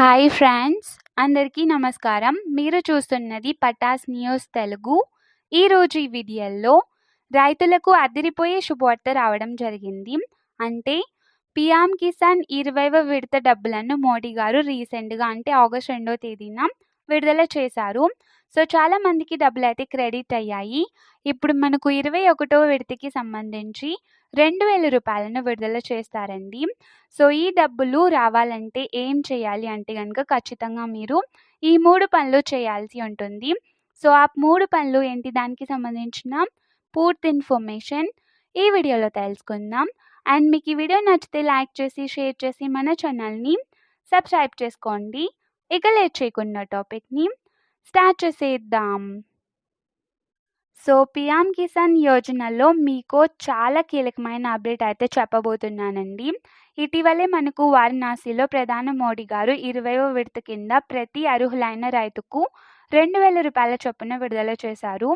Hi friends అందరికీ నమస్కారం. మీరు చూస్తున్నది పటాస్ న్యూస్ తెలుగు. ఈరోజు ఈ వీడియోలో రైతులకు అదిరిపోయే శుభవార్త రావడం జరిగింది. అంటే పిఎం కిసాన్ ఇరవైవ విడత డబ్బులను మోడీ గారు రీసెంట్గా అంటే ఆగస్ట్ రెండో తేదీన విడుదల చేశారు. సో చాలా మందికి డబ్బులు అయితే క్రెడిట్ అయ్యాయి. ఇప్పుడు మనకు ఇరవై ఒకటో విడతకి సంబంధించి రెండు వేల రూపాయలను విడుదల చేస్తారండి. సో ఈ డబ్బులు రావాలంటే ఏం చేయాలి అంటే కనుక ఖచ్చితంగా మీరు ఈ మూడు పనులు చేయాల్సి ఉంటుంది. సో ఆ మూడు పనులు ఏంటి? దానికి సంబంధించిన పూర్తి ఇన్ఫర్మేషన్ ఈ వీడియోలో తెలుసుకుందాం. అండ్ మీకు ఈ వీడియో నచ్చితే లైక్ చేసి షేర్ చేసి మన ఛానల్ని సబ్స్క్రైబ్ చేసుకోండి. ఇక లేట్ చేయకుండా టాపిక్ని స్టార్ట్ చేసేద్దాం. సో పిఎం కిసాన్ యోజనలో మీకు చాలా కీలకమైన అప్డేట్ అయితే చెప్పబోతున్నానండి. ఇటీవలే మనకు వారణాసిలో ప్రధాని మోడీ గారు ఇరవైవ విడత కింద ప్రతి అర్హులైన రైతుకు రెండు వేల రూపాయల చొప్పున విడుదల చేశారు.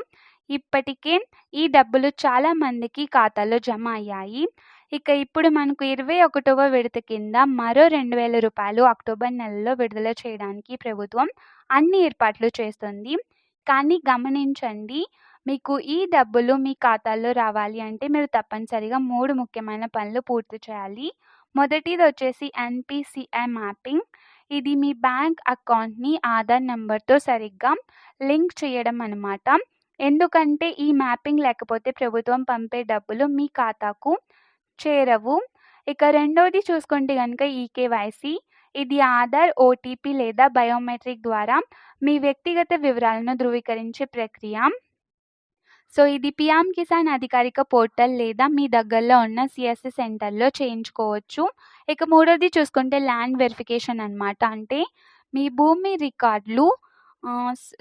ఇప్పటికే ఈ డబ్బులు చాలా మందికి ఖాతాలో జమ అయ్యాయి. ఇక ఇప్పుడు మనకు ఇరవై ఒకటవ విడత కింద మరో రెండు వేల రూపాయలు అక్టోబర్ నెలలో విడుదల చేయడానికి ప్రభుత్వం అన్ని ఏర్పాట్లు చేస్తుంది. కానీ గమనించండి మీకు ఈ డబ్బులు మీ ఖాతాలో రావాలి అంటే మీరు తప్పనిసరిగా మూడు ముఖ్యమైన పనులు పూర్తి చేయాలి. మొదటిది వచ్చేసి ఎన్పిసిఐ మ్యాపింగ్ ఇది మీ బ్యాంక్ అకౌంట్ని ఆధార్ నెంబర్తో సరిగ్గా లింక్ చేయడం అనమాట ఎందుకంటే ఈ మ్యాపింగ్ లేకపోతే ప్రభుత్వం పంపే డబ్బులు మీ ఖాతాకు చేరవు. ఇక రెండవది చూసుకుంటే కనుక ఈకేవైసీ ఇది ఆధార్ ఓటీపీ లేదా బయోమెట్రిక్ ద్వారా మీ వ్యక్తిగత వివరాలను ధృవీకరించే ప్రక్రియ. సో ఇది పిఎం కిసాన్ అధికారిక పోర్టల్ లేదా మీ దగ్గరలో ఉన్న సిఎస్సి సెంటర్లో చేయించుకోవచ్చు. ఇక మూడోది చూసుకుంటే ల్యాండ్ వెరిఫికేషన్ అనమాట అంటే మీ భూమి రికార్డులు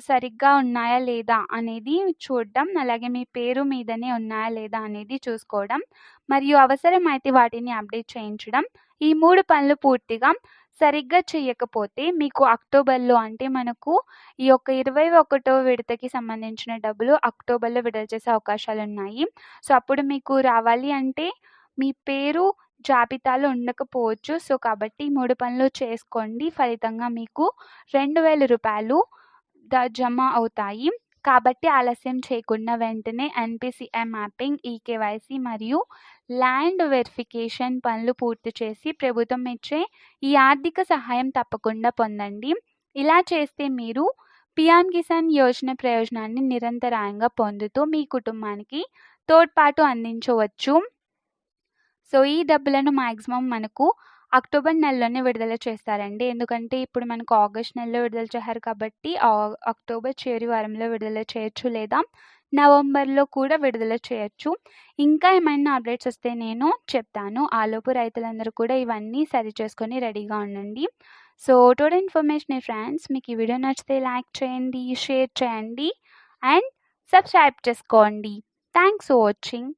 సరిగ్గా ఉన్నాయా లేదా అనేది చూడడం అలాగే మీ పేరు మీదనే ఉన్నాయా లేదా అనేది చూసుకోవడం మరియు అవసరమైతే వాటిని అప్డేట్ చేయించడం ఈ మూడు పనులు పూర్తిగా సరిగ్గా చేయకపోతే మీకు అక్టోబర్లో అంటే మనకు ఈ యొక్క ఇరవై ఒకటో విడతకి సంబంధించిన డబ్బులు అక్టోబర్లో విడుదల చేసే అవకాశాలు ఉన్నాయి. సో అప్పుడు మీకు రావాలి అంటే మీ పేరు జాబితాలో ఉండకపోవచ్చు. సో కాబట్టి మూడు పనులు చేసుకోండి. ఫలితంగా మీకు రెండు వేల రూపాయలు జమ అవుతాయి. కాబట్టి ఆలస్యం చేయకుండా వెంటనే ఎన్పిసిఐ మ్యాపింగ్ ఈకేవైసీ మరియు ల్యాండ్ వెరిఫికేషన్ పనులు పూర్తి చేసి ప్రభుత్వం ఇచ్చే ఈ ఆర్థిక సహాయం తప్పకుండా పొందండి. ఇలా చేస్తే మీరు పిఎం కిసాన్ యోజన ప్రయోజనాన్ని నిరంతరాయంగా పొందుతూ మీ కుటుంబానికి తోడ్పాటు అందించవచ్చు. సో ఈ డబ్బులను మ్యాక్సిమం మనకు అక్టోబర్ నెలలోనే విడుదల చేస్తారండి. ఎందుకంటే ఇప్పుడు మనకు ఆగస్ట్ నెలలో విడుదల చేశారు కాబట్టి అక్టోబర్ చివరి వారంలో విడుదల చేయొచ్చు లేదా నవంబర్లో కూడా విడుదల చేయొచ్చు. ఇంకా ఏమైనా అప్డేట్స్ వస్తే నేను చెప్తాను. ఆలోపు రైతులందరూ కూడా ఇవన్నీ సరి చేసుకొని రెడీగా ఉండండి. సో టోటల్ ఇన్ఫర్మేషన్ ఫ్రెండ్స్ మీకు ఈ వీడియో నచ్చితే లైక్ చేయండి షేర్ చేయండి అండ్ సబ్స్క్రైబ్ చేసుకోండి. Thanks for watching.